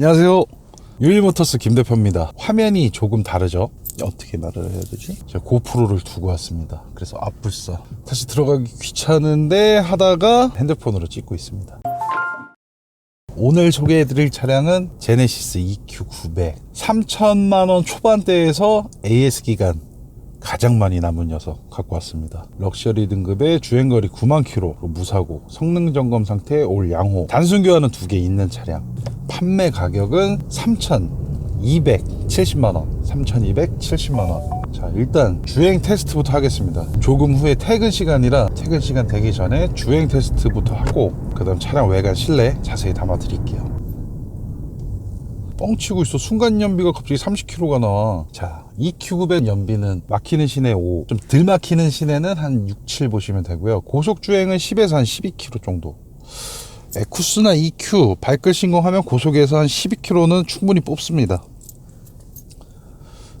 안녕하세요. 유일모터스 김 대표입니다. 화면이 조금 다르죠? 어떻게 말을 해야 되지? 제가 고프로를 두고 왔습니다. 그래서 앞불사. 다시 들어가기 귀찮은데 하다가 핸드폰으로 찍고 있습니다. 오늘 소개해드릴 차량은 제네시스 EQ900. 3천만원 초반대에서 AS 기간 가장 많이 남은 녀석 갖고 왔습니다. 럭셔리 등급의 주행거리 9만 킬로, 무사고, 성능 점검 상태 올 양호, 단순 교환은 두 개 있는 차량. 판매 가격은 3,270만 원, 3,270만 원. 자, 일단 주행 테스트부터 하겠습니다. 조금 후에 퇴근 시간이라 퇴근 시간 되기 전에 주행 테스트부터 하고 그 다음 차량 외관 실내 자세히 담아 드릴게요. 뻥치고 있어. 순간 연비가 갑자기 30km가 나와. 자, EQ900 연비는 막히는 시내 5, 좀 덜 막히는 시내는 한 6, 7 보시면 되고요. 고속 주행은 10에서 한 12km 정도. 에쿠스나 EQ 발끝 신공하면 고속에서 한 12km는 충분히 뽑습니다.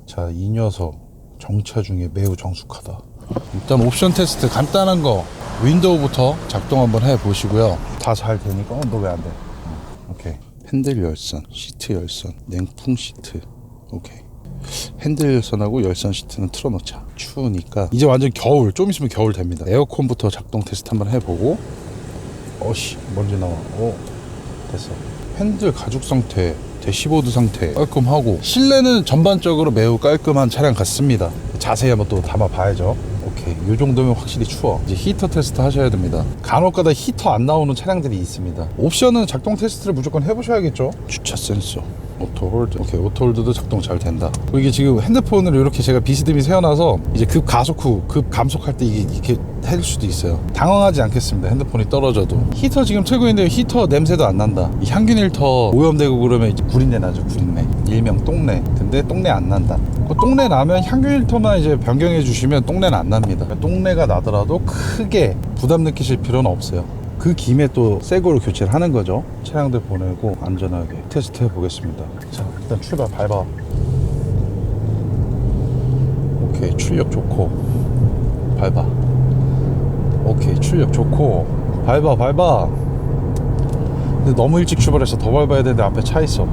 자, 이 녀석 정차 중에 매우 정숙하다. 일단 옵션 테스트 간단한 거 윈도우부터 작동 한번 해 보시고요. 다 잘 되니까 어, 너 왜 안 돼? 어, 오케이. 핸들 열선, 시트 열선, 냉풍 시트. 오케이. 핸들 열선하고 열선 시트는 틀어놓자. 추우니까 이제 완전 겨울. 좀 있으면 겨울 됩니다. 에어컨부터 작동 테스트 한번 해보고. 어씨 먼지 나와. 오 됐어. 핸들 가죽 상태, 대시보드 상태 깔끔하고 실내는 전반적으로 매우 깔끔한 차량 같습니다. 자세히 한번 또 담아봐야죠. 오케이, 이 정도면 확실히 추워. 이제 히터 테스트 하셔야 됩니다. 간혹가다 히터 안 나오는 차량들이 있습니다. 옵션은 작동 테스트를 무조건 해보셔야겠죠. 주차 센서. 오토 홀드. 오케이 오토 홀드도 작동 잘 된다. 이게 지금 핸드폰을 이렇게 제가 비스듬히 세워놔서 이제 급 가속 후 급 감속할 때 이게 이렇게 해줄 수도 있어요. 당황하지 않겠습니다 핸드폰이 떨어져도. 히터 지금 있는데 히터 냄새도 안 난다. 이 향균 일터 오염되고 그러면 이제 구린내 나죠 구린내. 일명 똥내. 근데 똥내 안 난다. 그 똥내 나면 향균 일터만 이제 변경해 주시면 똥내는 안 납니다. 똥내가 나더라도 크게 부담 느끼실 필요는 없어요 그 김에 또 새 거로 교체를 하는 거죠. 차량들 보내고 안전하게 테스트 해 보겠습니다. 자, 일단 출발 밟아. 오케이, 출력 좋고. 밟아. 오케이, 출력 좋고. 밟아, 밟아. 근데 너무 일찍 출발해서 더 밟아야 되는데 앞에 차 있어.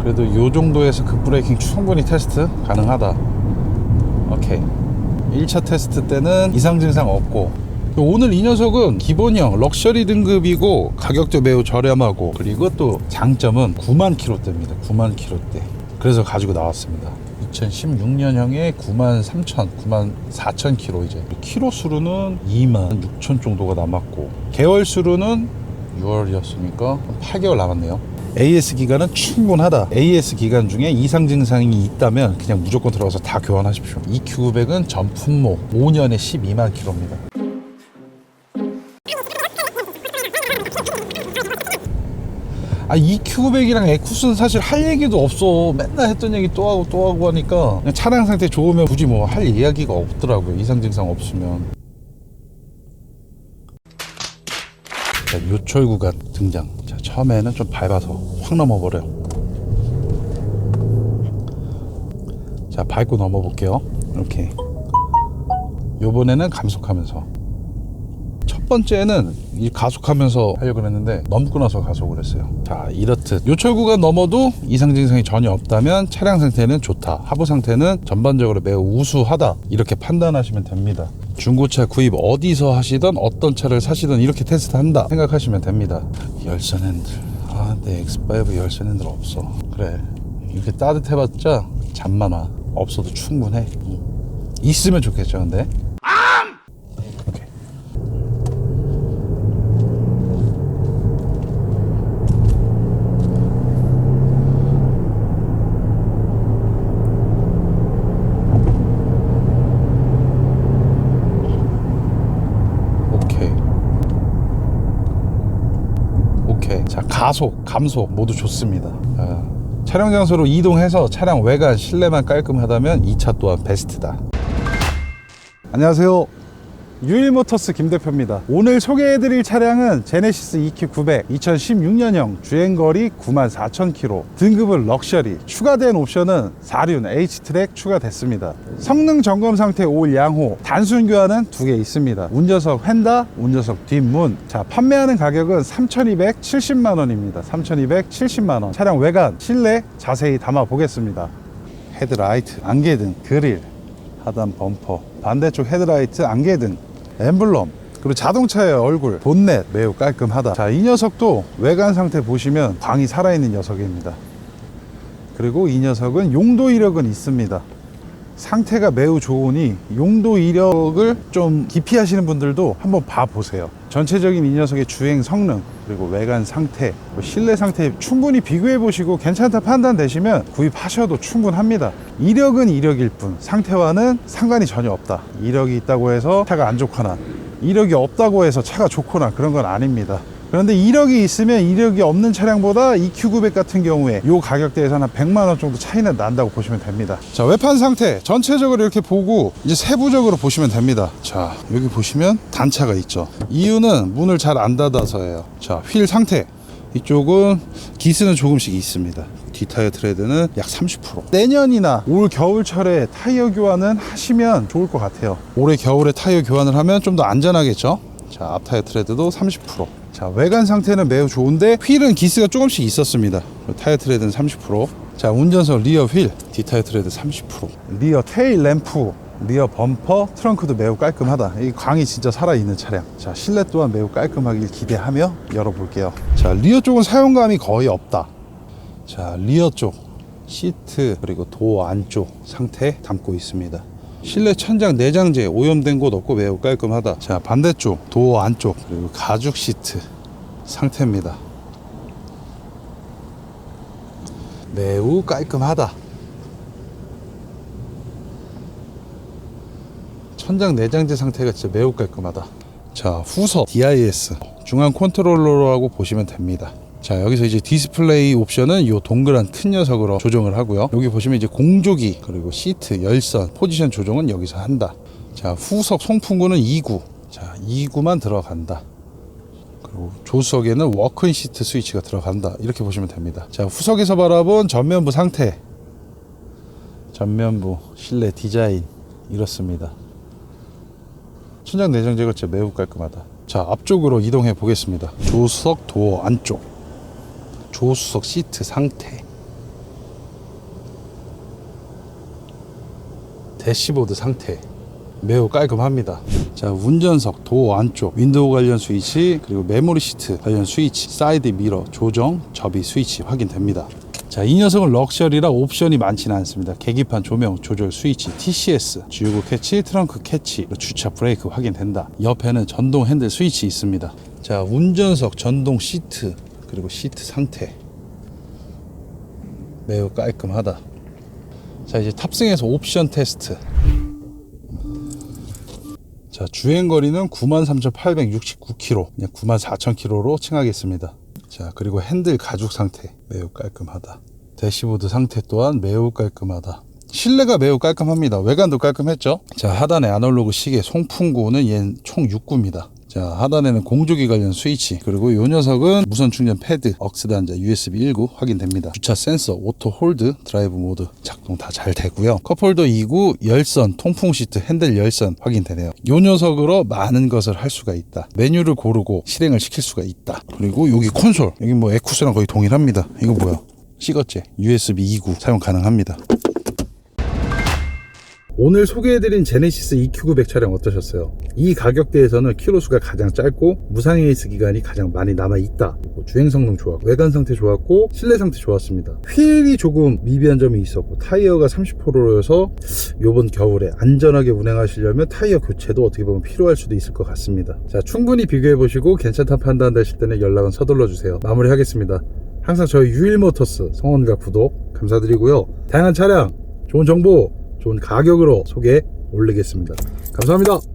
그래도 요 정도에서 급브레이킹 충분히 테스트 가능하다. 오케이. 1차 테스트 때는 이상 증상 없고 오늘 이 녀석은 기본형 럭셔리 등급이고 가격도 매우 저렴하고 그리고 또 장점은 9만 킬로대입니다 9만 킬로대 그래서 가지고 나왔습니다 2016년형에 9만 3천 9만 4천 킬로 이제 킬로 수로는 2만 6천 정도가 남았고 개월 수로는 6월이었으니까 8개월 남았네요 AS 기간은 충분하다. AS 기간 중에 이상 증상이 있다면 그냥 무조건 들어가서 다 교환하십시오. EQ900은 전품목 5년에 12만 킬로입니다. 아 EQ900이랑 에쿠스는 사실 할 얘기도 없어. 맨날 했던 얘기 또 하고 또 하고 하니까 차량 상태 좋으면 굳이 뭐 할 이야기가 없더라고요. 이상 증상 없으면. 자, 요철 구간 등장. 자, 처음에는 좀 밟아서 확 넘어버려. 자, 밟고 넘어볼게요. 이렇게. 요번에는 감속하면서. 첫 번째는 이 가속하면서 하려고 했는데 넘고 나서 가속을 했어요. 자, 이렇듯 요철 구간 넘어도 이상 증상이 전혀 없다면 차량 상태는 좋다. 하부 상태는 전반적으로 매우 우수하다. 이렇게 판단하시면 됩니다. 중고차 구입 어디서 하시던 어떤 차를 사시던 이렇게 테스트한다 생각하시면 됩니다. 열선 핸들. 아, 내 X5 열선 핸들 없어. 그래. 이렇게 따뜻해봤자 잠만 와. 없어도 충분해. 응. 있으면 좋겠죠, 근데. 오케이. 오케이. 오케이. 자, 가속, 감속 모두 좋습니다. 아, 촬영 장소로 이동해서 차량 외관, 실내만 깔끔하다면 이 차 또한 베스트다. 안녕하세요. 유일모터스 김 대표입니다. 오늘 소개해드릴 차량은 제네시스 EQ900 2016년형 주행거리 94,000km 등급은 럭셔리 추가된 옵션은 4륜 H트랙 추가됐습니다. 성능 점검 상태 올 양호 단순 교환은 두 개 있습니다. 운전석 휀다 운전석 뒷문 자 판매하는 가격은 3,270만 원입니다. 3,270만 원 차량 외관 실내 자세히 담아 보겠습니다. 헤드라이트, 안개등, 그릴, 하단 범퍼, 반대쪽 헤드라이트, 안개등, 엠블럼, 그리고 자동차의 얼굴, 본넷 매우 깔끔하다. 자, 이 녀석도 외관 상태 보시면 광이 살아있는 녀석입니다. 그리고 이 녀석은 용도 이력은 있습니다. 상태가 매우 좋으니 용도 이력을 좀 깊이 하시는 분들도 한번 봐보세요. 전체적인 이 녀석의 주행 성능, 그리고 외관 상태, 뭐 실내 상태 충분히 비교해 보시고 괜찮다 판단되시면 구입하셔도 충분합니다. 이력은 이력일 뿐, 상태와는 상관이 전혀 없다. 이력이 있다고 해서 차가 안 좋거나, 이력이 없다고 해서 차가 좋거나 그런 건 아닙니다. 그런데 이력이 있으면 이력이 없는 차량보다 EQ900 같은 경우에 이 가격대에서는 한 100만 원 정도 차이는 난다고 보시면 됩니다. 자, 외판 상태 전체적으로 이렇게 보고 이제 세부적으로 보시면 됩니다. 자, 여기 보시면 단차가 있죠. 이유는 문을 잘 안 닫아서예요. 자, 휠 상태. 이쪽은 기스는 조금씩 있습니다. 뒷타이어 트레드는 약 30%. 내년이나 올 겨울철에 타이어 교환은 하시면 좋을 것 같아요. 올해 겨울에 타이어 교환을 하면 좀 더 안전하겠죠? 자, 앞타이어 트레드도 30%. 자, 외관 상태는 매우 좋은데 휠은 기스가 조금씩 있었습니다. 타이어 트레드는 30%. 자, 운전석 리어 휠, 뒷타이어 트레드 30%. 리어 테일 램프, 리어 범퍼, 트렁크도 매우 깔끔하다. 이 광이 진짜 살아있는 차량. 자, 실내 또한 매우 깔끔하길 기대하며 열어볼게요. 자, 리어 쪽은 사용감이 거의 없다. 자, 리어 쪽 시트 그리고 도어 안쪽 상태 담고 있습니다. 실내 천장 내장재 오염된 곳 없고 매우 깔끔하다. 자, 반대쪽 도어 안쪽 그리고 가죽 시트 상태입니다. 매우 깔끔하다. 천장 내장재 상태가 진짜 매우 깔끔하다. 자, 후석 DIS 중앙 컨트롤러라고 보시면 됩니다. 자, 여기서 이제 디스플레이 옵션은 이 동그란 큰 녀석으로 조정을 하고요. 여기 보시면 이제 공조기 그리고 시트, 열선, 포지션 조정은 여기서 한다. 자, 후석 송풍구는 2구. 자, 2구만 들어간다. 그리고 조수석에는 워크인 시트 스위치가 들어간다. 이렇게 보시면 됩니다. 자, 후석에서 바라본 전면부 상태. 전면부 실내 디자인 이렇습니다. 천장 내장 제거 진짜 매우 깔끔하다. 자, 앞쪽으로 이동해 보겠습니다. 조수석 도어 안쪽. 조수석 시트 상태. 대시보드 상태. 매우 깔끔합니다. 자, 운전석 도어 안쪽 윈도우 관련 스위치 그리고 메모리 시트 관련 스위치 사이드 미러 조정 접이 스위치 확인됩니다. 자, 이 녀석은 럭셔리라 옵션이 많지는 않습니다. 계기판 조명 조절 스위치 TCS 주유구 캐치 트렁크 캐치 주차 브레이크 확인된다. 옆에는 전동 핸들 스위치 있습니다. 자, 운전석 전동 시트 그리고 시트 상태 매우 깔끔하다. 자, 이제 탑승해서 옵션 테스트. 자, 주행 거리는 93,869km, 그냥 94,000km로 칭하겠습니다. 자, 그리고 핸들 가죽 상태 매우 깔끔하다. 대시보드 상태 또한 매우 깔끔하다. 실내가 매우 깔끔합니다. 외관도 깔끔했죠? 자, 하단에 아날로그 시계 송풍구는 얘는 총 6구입니다. 자, 하단에는 공조기 관련 스위치, 그리고 이 녀석은 무선 충전 패드, 억스 단자, USB 1구 확인됩니다. 주차 센서, 오토 홀드, 드라이브 모드 작동 다 잘 되고요. 컵홀더 2구, 열선, 통풍 시트, 핸들 열선 확인되네요. 이 녀석으로 많은 것을 할 수가 있다. 메뉴를 고르고 실행을 시킬 수가 있다. 그리고 여기 콘솔, 여기 뭐 에쿠스랑 거의 동일합니다. 이거 뭐야? 시거제 USB 2구 사용 가능합니다. 오늘 소개해드린 제네시스 EQ900 차량 어떠셨어요? 이 가격대에서는 키로수가 가장 짧고 무상 AS 기간이 가장 많이 남아있다. 주행 성능 좋았고 외관 상태 좋았고 실내 상태 좋았습니다. 휠이 조금 미비한 점이 있었고 타이어가 30%여서 요번 겨울에 안전하게 운행하시려면 타이어 교체도 어떻게 보면 필요할 수도 있을 것 같습니다. 자 충분히 비교해보시고 괜찮다 판단되실 때는 연락은 서둘러 주세요. 마무리하겠습니다. 항상 저희 유일모터스 성원과 구독 감사드리고요. 다양한 차량 좋은 정보 좋은 가격으로 소개 올리겠습니다. 감사합니다.